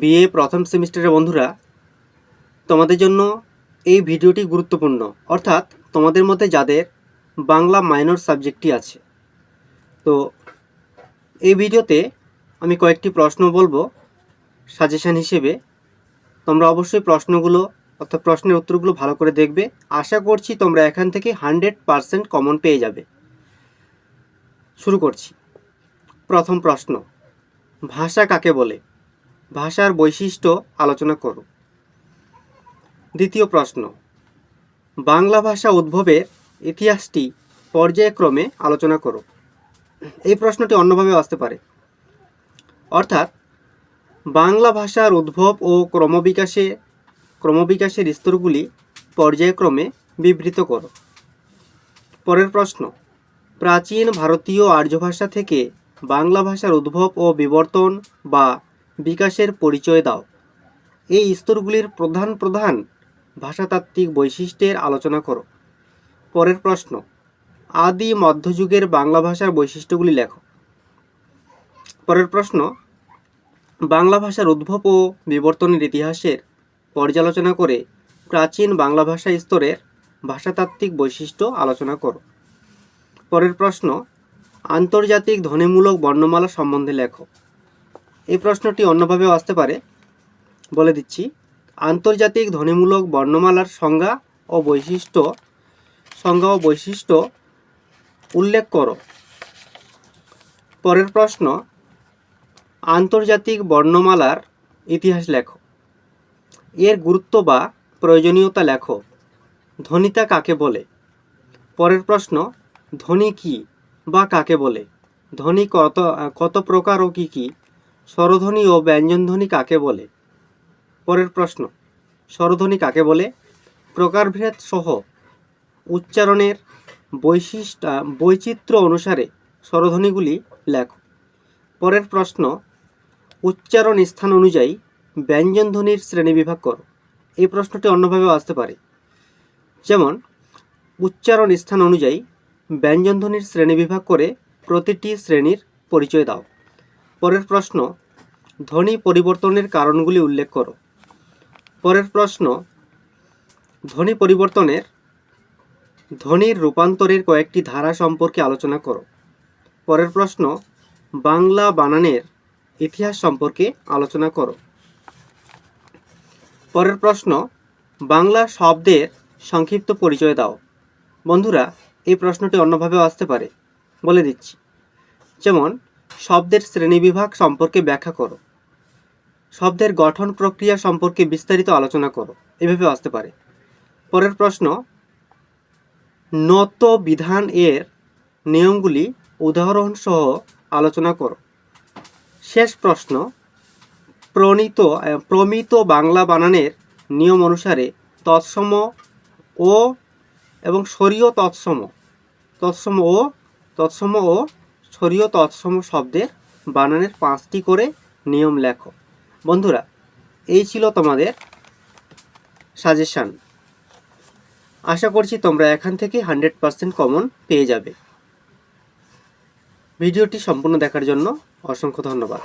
BA প্রথম সেমিস্টারের বন্ধুরা, তোমাদের জন্য এই ভিডিওটি গুরুত্বপূর্ণ। অর্থাৎ তোমাদের মধ্যে যাদের বাংলা মাইনর সাবজেক্টটি আছে। তো এই ভিডিওতে আমি কয়েকটি প্রশ্ন বলব, সাজেশান হিসেবে। তোমরা অবশ্যই প্রশ্নগুলো অর্থাৎ প্রশ্নের উত্তরগুলো ভালো করে দেখবে। আশা করছি তোমরা এখান থেকে হান্ড্রেড পারসেন্ট কমন পেয়ে যাবে। শুরু করছি। প্রথম প্রশ্ন, ভাষা কাকে বলে? ভাষার বৈশিষ্ট্য আলোচনা করো। দ্বিতীয় প্রশ্ন। বাংলা ভাষা উদ্ভবের ইতিহাসটি পর্যায়ক্রমে আলোচনা করো। এই প্রশ্নটি অন্যভাবে আসতে পারে। অর্থাৎ, বাংলা ভাষার উদ্ভব ও ক্রমবিকাশে, ক্রমবিকাশের স্তরগুলি পর্যায়ক্রমে বিবৃত করো। পরের প্রশ্ন। প্রাচীন ভারতীয় আর্য ভাষা থেকে বাংলা ভাষার উদ্ভব ও বিবর্তন বা বিকাশের পরিচয় দাও। এই স্তরগুলির প্রধান প্রধান ভাষাতাত্ত্বিক বৈশিষ্ট্যের আলোচনা করো। পরের প্রশ্ন, আদি মধ্যযুগের বাংলা ভাষার বৈশিষ্ট্যগুলি লেখো। পরের প্রশ্ন, বাংলা ভাষার উদ্ভব ও বিবর্তনের ইতিহাসের পর্যালোচনা করে প্রাচীন বাংলা ভাষা স্তরের ভাষাতাত্ত্বিক বৈশিষ্ট্য আলোচনা করো। পরের প্রশ্ন, আন্তর্জাতিক ধ্বনিমূলক বর্ণমালা সম্বন্ধে লেখো। এই প্রশ্নটি অন্যভাবেও আসতে পারে। বলে দিচ্ছি, আন্তর্জাতিক ধ্বনিমূলক বর্ণমালার সংজ্ঞা ও বৈশিষ্ট্য, সংজ্ঞা ও বৈশিষ্ট্য উল্লেখ করো। পরের প্রশ্ন, আন্তর্জাতিক বর্ণমালার ইতিহাস লেখো। এর গুরুত্ব বা প্রয়োজনীয়তা লেখো। ধ্বনিতা কাকে বলে? পরের প্রশ্ন, ধ্বনি কি বা কাকে বলে? ধ্বনি কত কত প্রকার ও কী কী? স্বরধ্বনি ও ব্যঞ্জনধ্বনি কাকে বলে? পরের প্রশ্ন, স্বরধ্বনি কাকে বলে? প্রকারভেদ সহ উচ্চারণের বৈশিষ্ট্য, বৈচিত্র্য অনুসারে স্বরধ্বনিগুলি লেখ। পরের প্রশ্ন, উচ্চারণ স্থান অনুযায়ী ব্যঞ্জনধ্বনির শ্রেণীবিভাগ করো। এই প্রশ্নটি অন্যভাবেও আসতে পারে। যেমন, উচ্চারণ স্থান অনুযায়ী ব্যঞ্জনধ্বনির শ্রেণীবিভাগ করে প্রতিটি শ্রেণির পরিচয় দাও। পরের প্রশ্ন, ধ্বনি পরিবর্তনের কারণগুলি উল্লেখ করো। পরের প্রশ্ন, ধ্বনি পরিবর্তনের, ধ্বনির রূপান্তরের কয়েকটি ধারা সম্পর্কে আলোচনা করো। পরের প্রশ্ন, বাংলা বানানের ইতিহাস সম্পর্কে আলোচনা করো। পরের প্রশ্ন, বাংলা শব্দের সংক্ষিপ্ত পরিচয় দাও। বন্ধুরা, এই প্রশ্নটি অন্যভাবেও আসতে পারে, বলে দিচ্ছি। যেমন শব্দের শ্রেণীবিভাগ সম্পর্কে ব্যাখ্যা করো। শব্দের গঠন প্রক্রিয়া সম্পর্কে বিস্তারিত আলোচনা করো। এভাবে আসতে পারে। পরের প্রশ্ন, নত বিধান এর নিয়মগুলি উদাহরণ সহ আলোচনা করো। শেষ প্রশ্ন, প্রণীত, প্রমিত বাংলা বানানের নিয়ম অনুসারে তৎসম ও এবং সরীয় তৎসম। তৎসম ও তৎসম ও সরীয় তৎসম শব্দের বানানের পাঁচটি করে নিয়ম লেখো। বন্ধুরা, এই ছিল তোমাদের সাজেশান আশা করছি তোমরা এখান থেকে হান্ড্রেড পারসেন্ট কমন পেয়ে যাবে। ভিডিওটি সম্পূর্ণ দেখার জন্য অসংখ্য ধন্যবাদ।